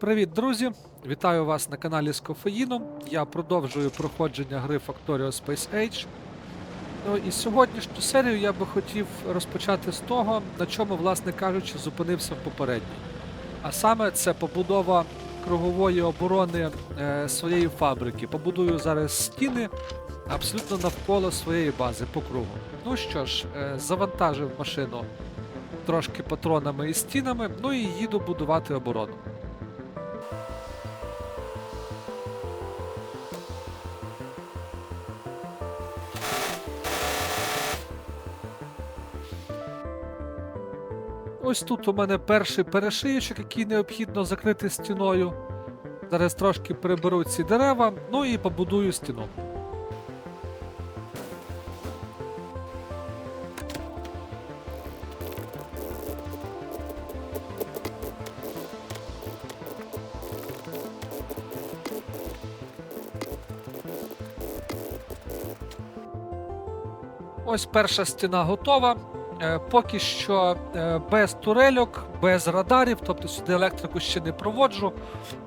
Привіт, друзі! Вітаю вас на каналі з кофеїном. Я продовжую проходження гри Factorio Space Age. Ну і сьогоднішню серію я би хотів розпочати з того, на чому, власне кажучи, зупинився в попередній. А саме це побудова кругової оборони е, своєї фабрики. Побудую зараз стіни абсолютно навколо своєї бази по кругу. Ну що ж, е, завантажив машину трошки патронами і стінами, ну і їду будувати оборону. Ось тут у мене перший перешиючок, який необхідно закрити стіною. Зараз трошки приберу ці дерева, ну і побудую стіну. Ось перша стіна готова. Е, Поки що е, без турельок, без радарів, тобто сюди електрику ще не проводжу.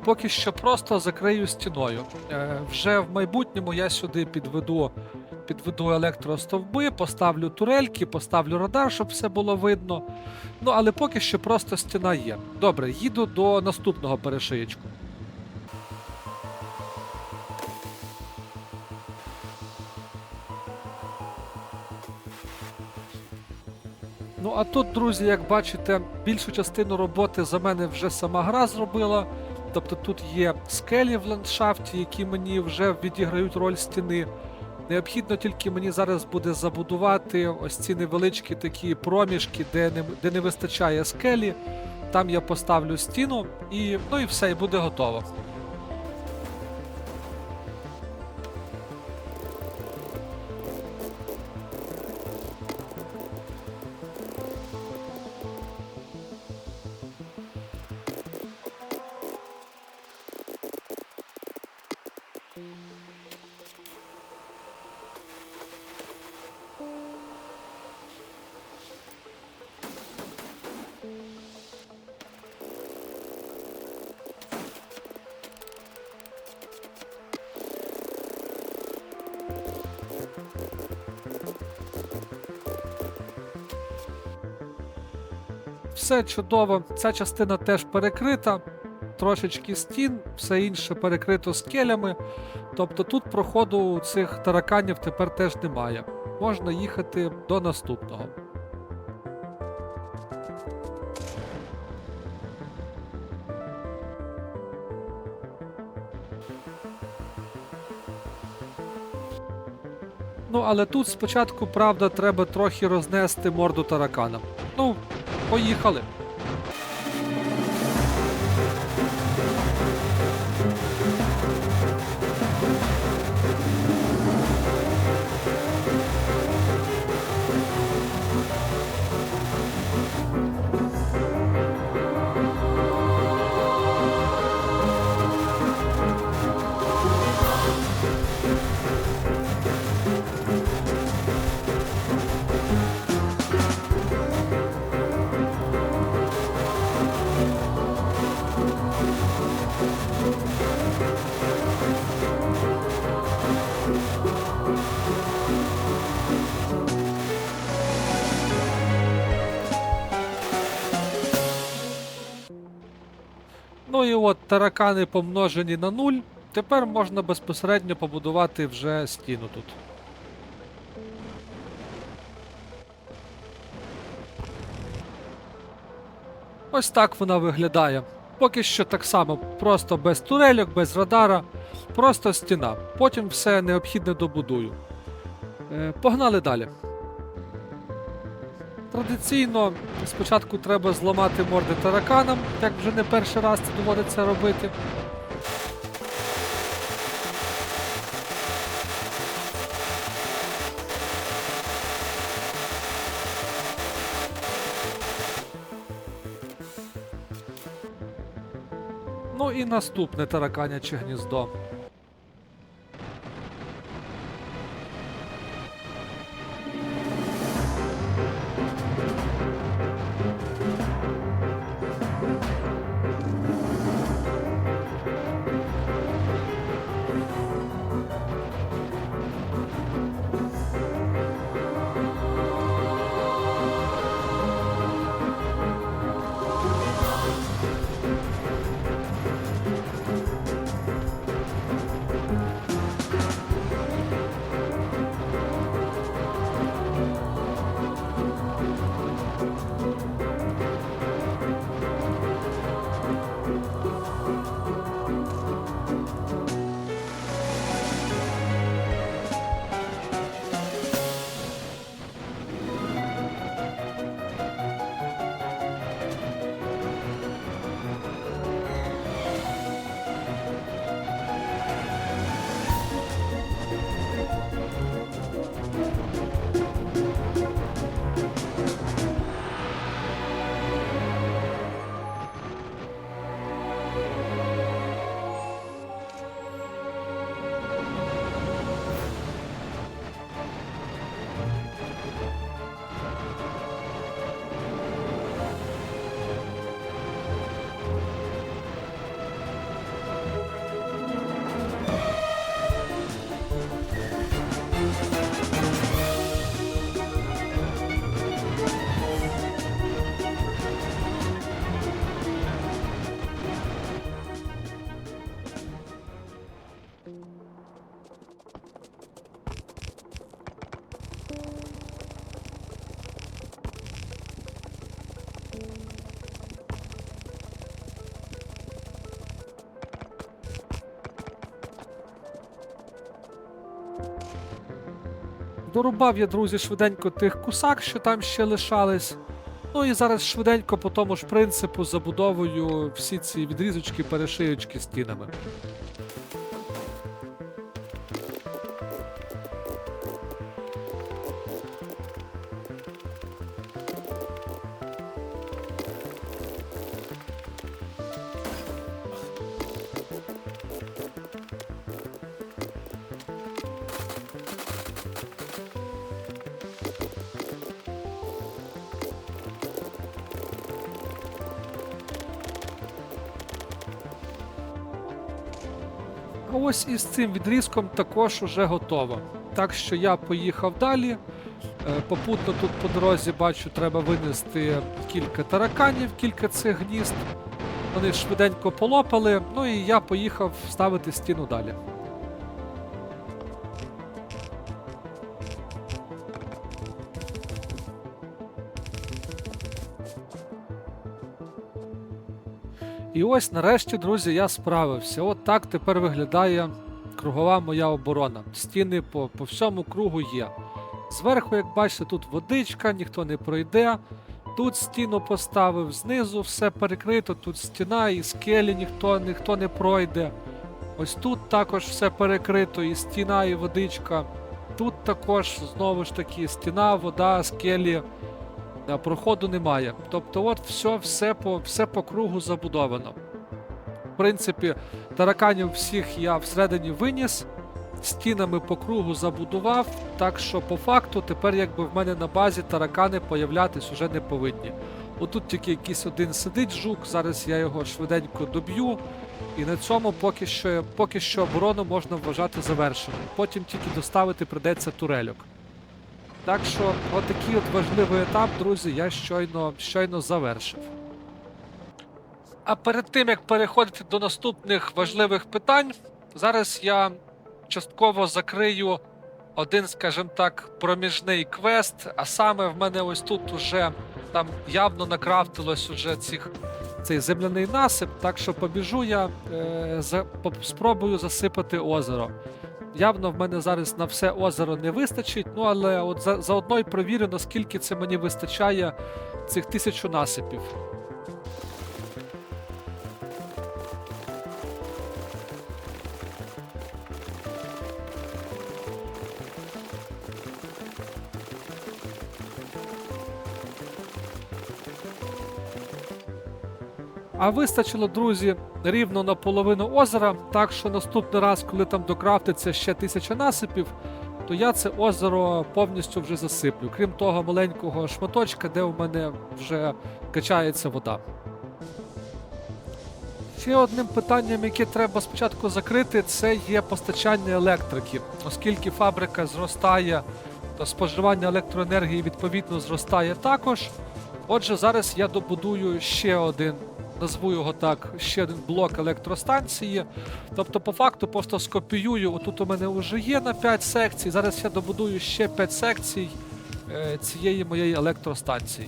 Поки що просто закрию стіною. Е, Вже в майбутньому я сюди підведу, підведу електростовби, поставлю турельки, поставлю радар, щоб все було видно. Ну але поки що просто стіна є. Добре, їду до наступного перешиєчку. Ну а тут, друзі, як бачите, більшу частину роботи за мене вже сама гра зробила. Тобто тут є скелі в ландшафті, які мені вже відіграють роль стіни. Необхідно тільки мені зараз буде забудувати ось ці невеличкі такі проміжки, де не, де не вистачає скелі. Там я поставлю стіну і ну і все, і буде готово. Все чудово. Ця частина теж перекрита, трошечки стін, все інше перекрито скелями. Тобто тут проходу цих тараканів тепер теж немає. Можна їхати до наступного. Ну, але тут спочатку, правда, треба трохи рознести морду тараканам. Ну, поїхали. От таракани помножені на нуль. Тепер можна безпосередньо побудувати вже стіну тут. Ось так вона виглядає. Поки що так само, просто без турельок, без радара, просто стіна. Потім все необхідне добудую. Е, погнали далі. Традиційно спочатку треба зламати морди тараканам, як вже не перший раз це доводиться робити. Ну і наступне тараканяче гніздо. Дорубав я, друзі, швиденько тих кусак, що там ще лишались. Ну і зараз швиденько по тому ж принципу забудовую всі ці відрізочки, перешиючки стінами. Ось із цим відрізком також уже готово. Так що я поїхав далі. Е, Попутно тут по дорозі бачу, треба винести кілька тараканів, кілька цих гнізд. Вони швиденько полопали, ну і я поїхав ставити стіну далі. І ось нарешті, друзі, я справився. От так тепер виглядає кругова моя оборона. Стіни по, по всьому кругу є. Зверху, як бачите, тут водичка, ніхто не пройде. Тут стіну поставив, знизу все перекрито, тут стіна і скелі ніхто, ніхто не пройде. Ось тут також все перекрито, і стіна, і водичка. Тут також знову ж таки стіна, вода, скелі. Проходу немає. Тобто, от все, все по, все по кругу забудовано. В принципі, тараканів всіх я всередині виніс, стінами по кругу забудував, так що по факту тепер якби в мене на базі таракани появлятись уже не повинні. Отут тільки якийсь один сидить жук, зараз я його швиденько доб'ю, і на цьому поки що, поки що оборону можна вважати завершеною. Потім тільки доставити придеться турельок. Так що, отакий от важливий етап, друзі, я щойно, щойно завершив. А перед тим як переходити до наступних важливих питань, зараз я частково закрию один, скажімо так, проміжний квест. А саме в мене ось тут уже там явно накрафтилось уже цих, цей земляний насип, так що побіжу я, е, за, спробую засипати озеро. Явно в мене зараз на все озеро не вистачить, ну але от за, заодно й провірю, наскільки це мені вистачає цих тисячу насипів. А вистачило, друзі, рівно на половину озера. Так що наступний раз, коли там докрафтиться ще тисяча насипів, то я це озеро повністю вже засиплю. Крім того маленького шматочка, де у мене вже качається вода. Ще одним питанням, яке треба спочатку закрити, це є постачання електрики. Оскільки фабрика зростає, то споживання електроенергії відповідно зростає також. Отже, зараз я добудую ще один, назву його так, ще один блок електростанції. Тобто, по факту, просто скопіюю. Отут у мене вже є на 5 секцій. Зараз я добудую ще 5 секцій е, цієї моєї електростанції.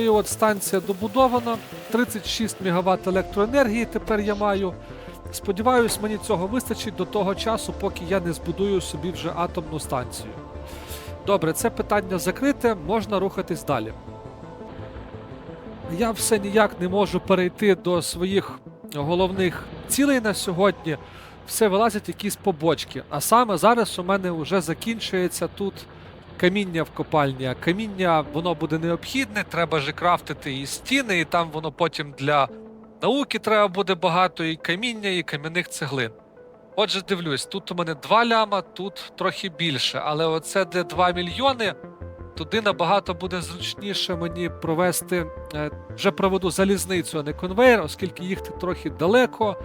І от станція добудована. 36 МВт електроенергії тепер я маю. Сподіваюсь, мені цього вистачить до того часу, поки я не збудую собі вже атомну станцію. Добре, це питання закрите, можна рухатись далі. Я все ніяк не можу перейти до своїх головних цілей на сьогодні. Все вилазять якісь побочки. А саме зараз у мене вже закінчується тут каміння в копальні. А каміння воно буде необхідне, треба же крафтити і стіни, і там воно потім для науки треба буде багато і каміння, і кам'яних цеглин. Отже, дивлюсь, тут у мене 2 ляма, тут трохи більше, але оце де 2 мільйони, туди набагато буде зручніше мені провести. е, Вже проведу залізницю, а не конвейер, оскільки їхати трохи далеко.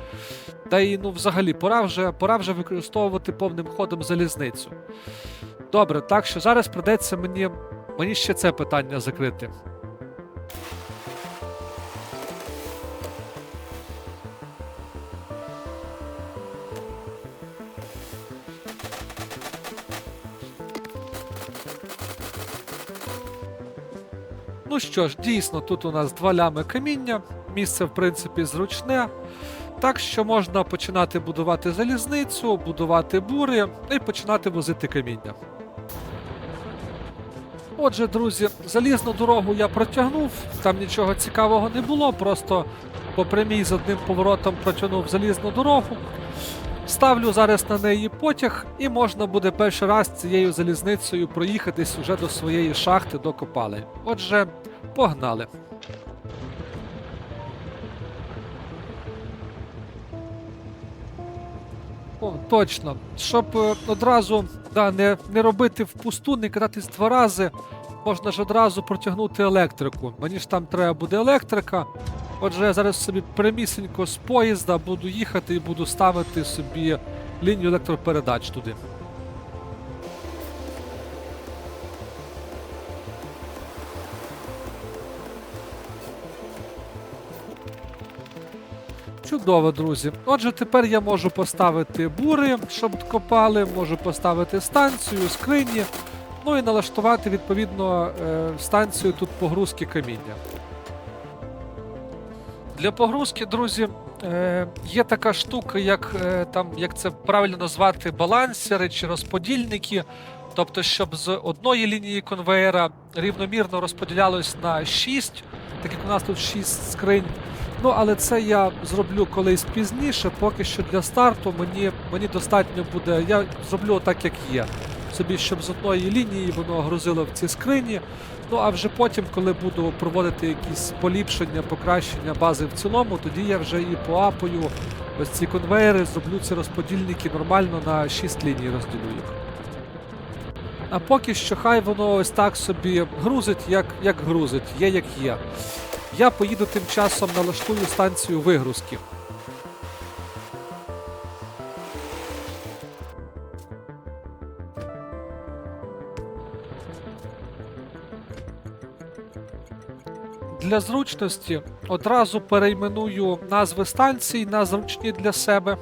Та й ну, взагалі, пора вже, пора вже використовувати повним ходом залізницю. Добре, так що зараз придеться мені мені ще це питання закрити. Ну що ж, дійсно, тут у нас два лями каміння, місце, в принципі, зручне. Так що можна починати будувати залізницю, будувати бури і починати возити каміння. Отже, друзі, залізну дорогу я протягнув, там нічого цікавого не було, просто по прямій з одним поворотом протягнув залізну дорогу. Ставлю зараз на неї потяг, і можна буде перший раз цією залізницею проїхатись уже до своєї шахти до копалень. Отже, погнали. О, точно. Щоб е, одразу да, не, не робити впусту, не кататись два рази, можна ж одразу протягнути електрику. Мені ж там треба буде електрика. Отже, я зараз собі прямісінько з поїзда буду їхати і буду ставити собі лінію електропередач туди. Чудово, друзі. Отже, тепер я можу поставити бури, щоб копали, можу поставити станцію, скрині, ну і налаштувати відповідно е, станцію тут погрузки каміння. Для погрузки, друзі, е, є така штука, як, е, там, як це правильно назвати, балансери чи розподільники. Тобто, щоб з одної лінії конвейера рівномірно розподілялось на 6, так як у нас тут 6 скринь. Ну, але це я зроблю колись пізніше. Поки що для старту мені, мені достатньо буде. Я зроблю так, як є. Собі, щоб з одної лінії воно грузило в ці скрині. Ну а вже потім, коли буду проводити якісь поліпшення, покращення бази в цілому, тоді я вже і поапою ось ці конвейери, зроблю ці розподільники нормально на 6 ліній розділю їх. А поки що хай воно ось так собі грузить, як, як грузить, є як є. Я поїду тим часом налаштую станцію вигрузки. Для зручності одразу перейменую назви станцій на зручні для себе.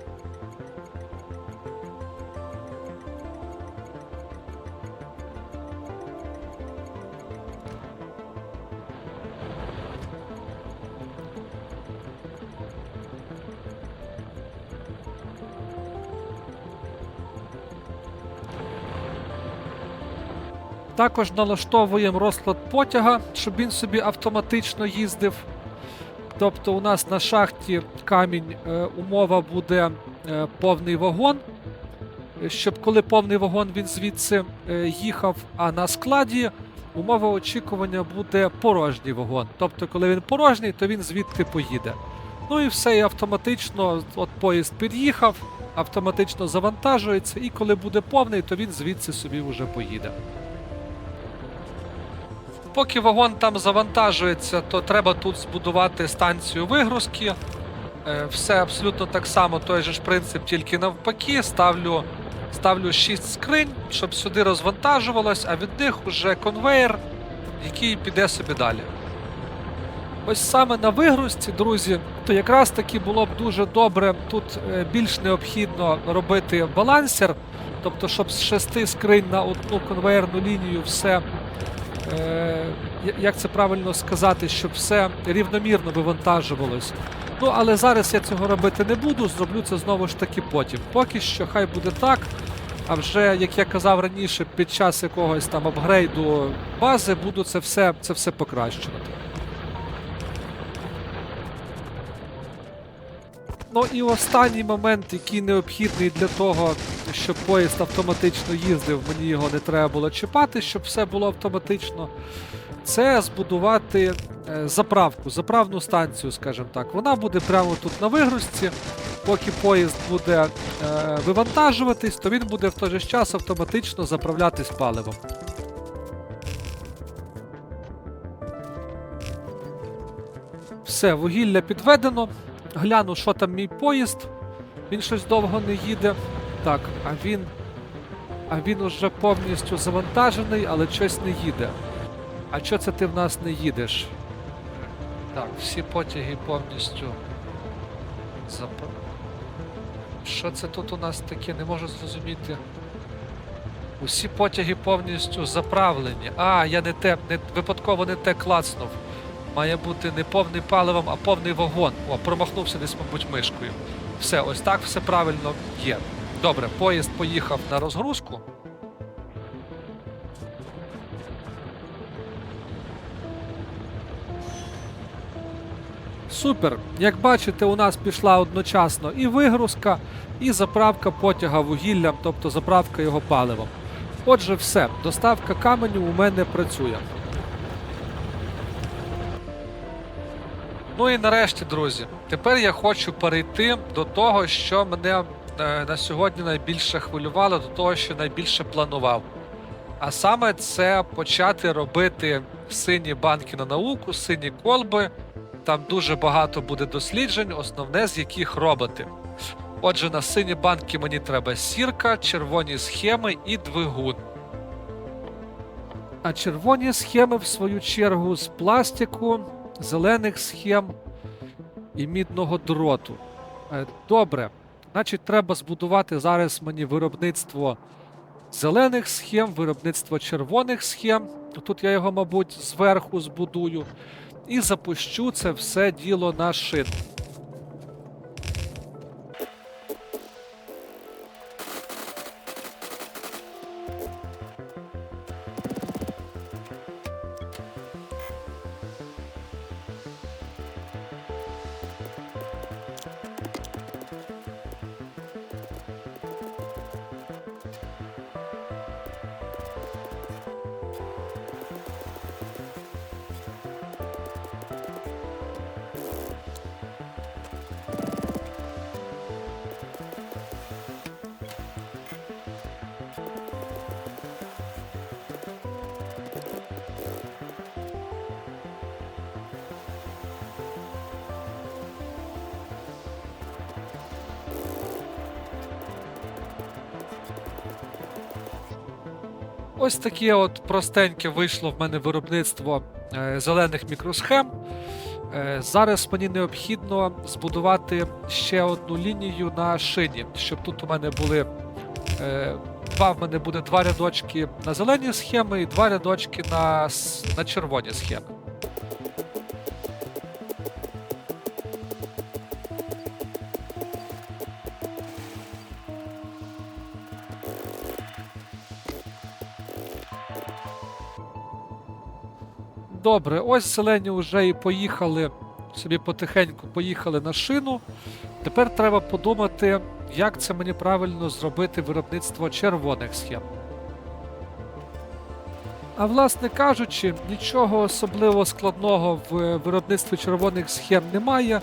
Також налаштовуємо розклад потяга, щоб він собі автоматично їздив. Тобто у нас на шахті камінь е, умова буде е, повний вагон. Щоб коли повний вагон він звідси е, їхав, а на складі умова очікування буде порожній вагон. Тобто, коли він порожній, то він звідти поїде. Ну і все, і автоматично, от поїзд під'їхав, автоматично завантажується, і коли буде повний, то він звідси собі вже поїде. Поки вагон там завантажується, то треба тут збудувати станцію вигрузки. Е, Все абсолютно так само, той же ж принцип, тільки навпаки. Ставлю, ставлю 6 скринь, щоб сюди розвантажувалось, а від них уже конвейер, який піде собі далі. Ось саме на вигрузці, друзі, то якраз таки було б дуже добре тут е, більш необхідно робити балансер, тобто, щоб з шести скринь на одну конвейерну лінію все як це правильно сказати, щоб все рівномірно вивантажувалось. Ну, але зараз я цього робити не буду, зроблю це знову ж таки потім. Поки що хай буде так. А вже, як я казав раніше, під час якогось там апгрейду бази буду це все, це все покращувати. Ну і останній момент, який необхідний для того, щоб поїзд автоматично їздив, мені його не треба було чіпати, щоб все було автоматично. Це збудувати е, заправку, заправну станцію, скажімо так. Вона буде прямо тут на вигрузці. Поки поїзд буде е, вивантажуватись, то він буде в той же час автоматично заправлятись паливом. Все, вугілля підведено. Гляну, що там мій поїзд. Він щось довго не їде. Так, а він. А він уже повністю завантажений, але щось не їде. А чого це ти в нас не їдеш? Так, всі потяги повністю. Зап... Що це тут у нас таке? Не можу зрозуміти. Усі потяги повністю заправлені. А, я не те, не, випадково не те клацнув. Має бути не повний паливом, а повний вагон. О, промахнувся десь, мабуть, мишкою. Все, ось так все правильно є. Добре, поїзд поїхав на розгрузку. Супер. Як бачите, у нас пішла одночасно і вигрузка, і заправка потяга вугіллям, тобто заправка його паливом. Отже, все, доставка каменю у мене працює. Ну і нарешті, друзі, тепер я хочу перейти до того, що мене е, на сьогодні найбільше хвилювало, до того, що найбільше планував. А саме це почати робити сині банки на науку, сині колби. Там дуже багато буде досліджень, основне з яких роботи. Отже, на сині банки мені треба сірка, червоні схеми і двигун. А червоні схеми, в свою чергу, з пластику, зелених схем і мідного дроту. Е, Добре. Значить, треба збудувати зараз мені виробництво зелених схем, виробництво червоних схем. Тут я його, мабуть, зверху збудую. І запущу це все діло на шин. Ось таке от простеньке вийшло в мене виробництво е, зелених мікросхем. Е, зараз мені необхідно збудувати ще одну лінію на шині, щоб тут у мене були е, два в мене буде два рядочки на зелені схеми і два рядочки на, на червоні схеми. Добре, ось зелені вже і поїхали собі потихеньку поїхали на шину. Тепер треба подумати, як це мені правильно зробити виробництво червоних схем. А власне кажучи, нічого особливо складного в виробництві червоних схем немає.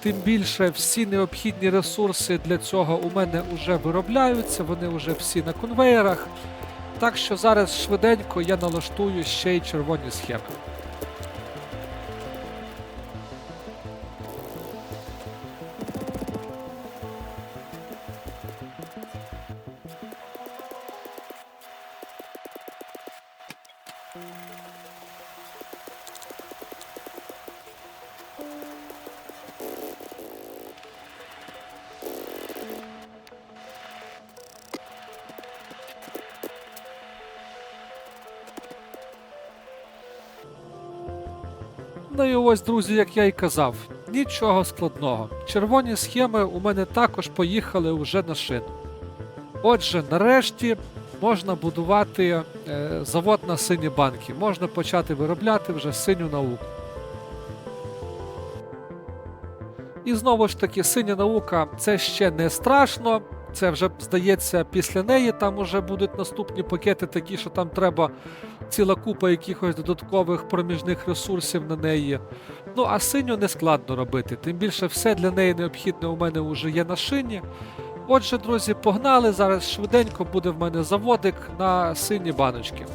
Тим більше всі необхідні ресурси для цього у мене вже виробляються, вони вже всі на конвеєрах. Так що зараз швиденько я налаштую ще й червоні схеми. Ось, друзі, як я і казав, нічого складного. Червоні схеми у мене також поїхали вже на шину. Отже, нарешті можна будувати е, завод на сині банки. Можна почати виробляти вже синю науку. І знову ж таки, синя наука це ще не страшно. Це вже здається після неї. Там вже будуть наступні пакети, такі, що там треба ціла купа якихось додаткових проміжних ресурсів на неї. Ну а синю не складно робити. Тим більше все для неї необхідне у мене вже є на шині. Отже, друзі, погнали. Зараз швиденько буде в мене заводик на сині баночки.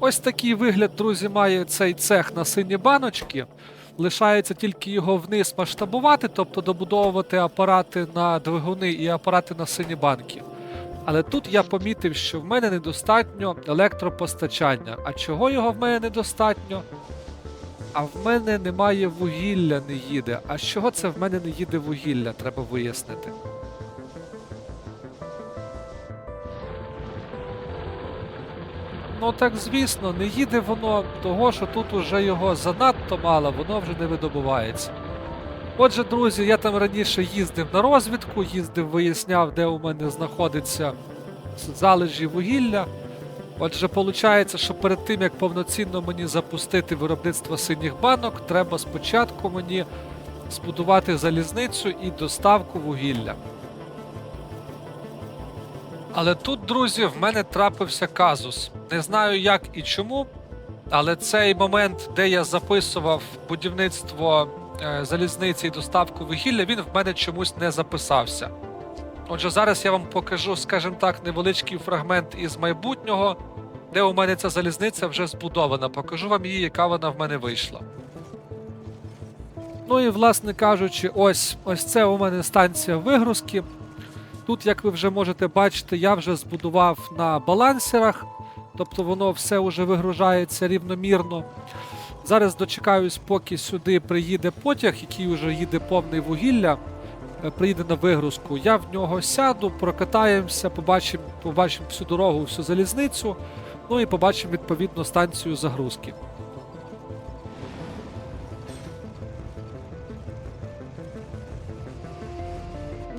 Ось такий вигляд, друзі, має цей цех на сині баночки. Лишається тільки його вниз масштабувати, тобто добудовувати апарати на двигуни і апарати на сині банки. Але тут я помітив, що в мене недостатньо електропостачання. А чого його в мене недостатньо? А в мене немає вугілля, не їде. А чого це в мене не їде вугілля? Треба вияснити. Ну так звісно, не їде воно того, що тут уже його занадто мало, воно вже не видобувається. Отже, друзі, я там раніше їздив на розвідку, їздив, виясняв, де у мене знаходиться залежі вугілля. Отже, виходить, що перед тим, як повноцінно мені запустити виробництво синіх банок, треба спочатку мені збудувати залізницю і доставку вугілля. Але тут, друзі, в мене трапився казус. Не знаю як і чому, але цей момент, де я записував будівництво е, залізниці і доставку вугілля, він в мене чомусь не записався. Отже, зараз я вам покажу, скажімо так, невеличкий фрагмент із майбутнього, де у мене ця залізниця вже збудована. Покажу вам її, яка вона в мене вийшла. Ну і, власне кажучи, ось, ось це у мене станція вигрузки. Тут, як ви вже можете бачити, я вже збудував на балансерах, тобто воно все вже вигружається рівномірно. Зараз дочекаюсь, поки сюди приїде потяг, який вже їде повний вугілля, е, приїде на вигрузку. Я в нього сяду, прокатаємося, побачимо побачимо всю дорогу, всю залізницю, ну і побачимо відповідно станцію загрузки.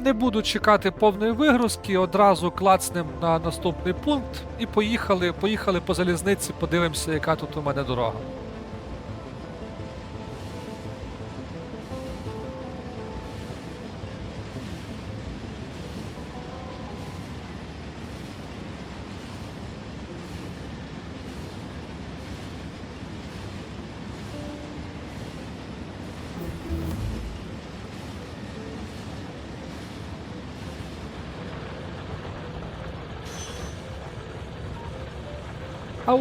Не буду чекати повної вигрузки, одразу клацнем на наступний пункт і поїхали, поїхали по залізниці, подивимося, яка тут у мене дорога.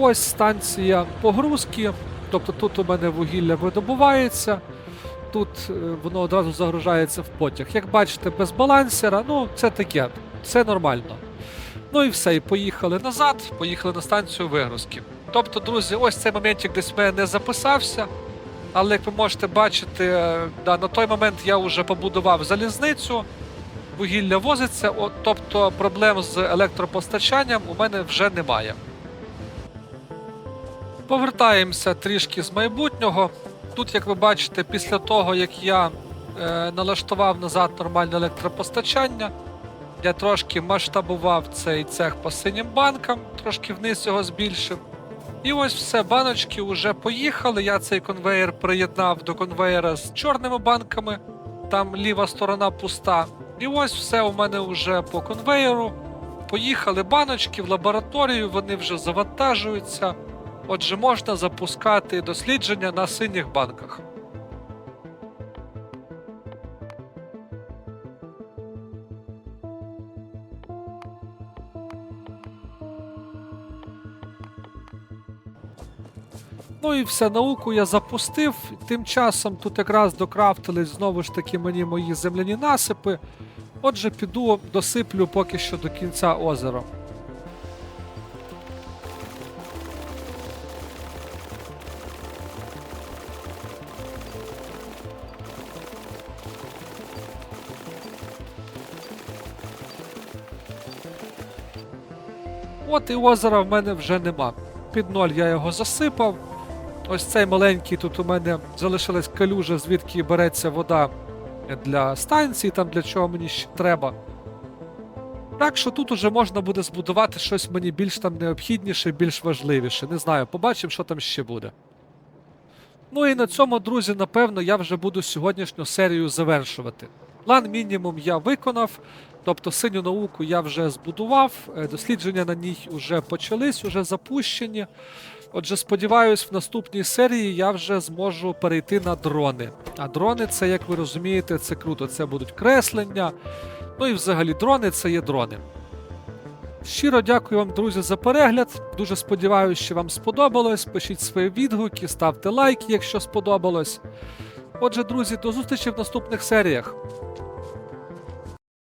Ось станція погрузки. Тобто тут у мене вугілля видобувається, тут е, воно одразу загружається в потяг. Як бачите, без балансера, ну це таке, це нормально. Ну і все, і поїхали назад, поїхали на станцію вигрузки. Тобто, друзі, ось цей моментик десь в мене не записався. Але як ви можете бачити, е, да, на той момент я вже побудував залізницю, вугілля возиться, от, тобто проблем з електропостачанням у мене вже немає. Повертаємося трішки з майбутнього. Тут, як ви бачите, після того, як я е, налаштував назад нормальне електропостачання, я трошки масштабував цей цех по синім банкам, трошки вниз його збільшив. І ось все, баночки вже поїхали. Я цей конвейер приєднав до конвейера з чорними банками, там ліва сторона пуста. І ось все у мене вже по конвейеру. Поїхали баночки в лабораторію, вони вже завантажуються. Отже, можна запускати дослідження на синіх банках. Ну і все, науку я запустив. Тим часом тут якраз докрафтились знову ж таки мені мої земляні насипи. Отже, піду досиплю поки що до кінця озера. І озера в мене вже нема. Під ноль я його засипав. Ось цей маленький тут у мене залишилась калюжа, звідки береться вода для станції, там для чого мені ще треба. Так що тут уже можна буде збудувати щось мені більш там необхідніше, більш важливіше. Не знаю, побачимо, що там ще буде. Ну і на цьому, друзі, напевно, я вже буду сьогоднішню серію завершувати. План мінімум я виконав, тобто синю науку я вже збудував, е, дослідження на ній вже почались, вже запущені. Отже, сподіваюсь, в наступній серії я вже зможу перейти на дрони. А дрони, це, як ви розумієте, це круто. Це будуть креслення. Ну і взагалі дрони це є дрони. Щиро дякую вам, друзі, за перегляд. Дуже сподіваюся, що вам сподобалось. Пишіть свої відгуки, ставте лайки, якщо сподобалось. Отже, друзі, до зустрічі в наступних серіях.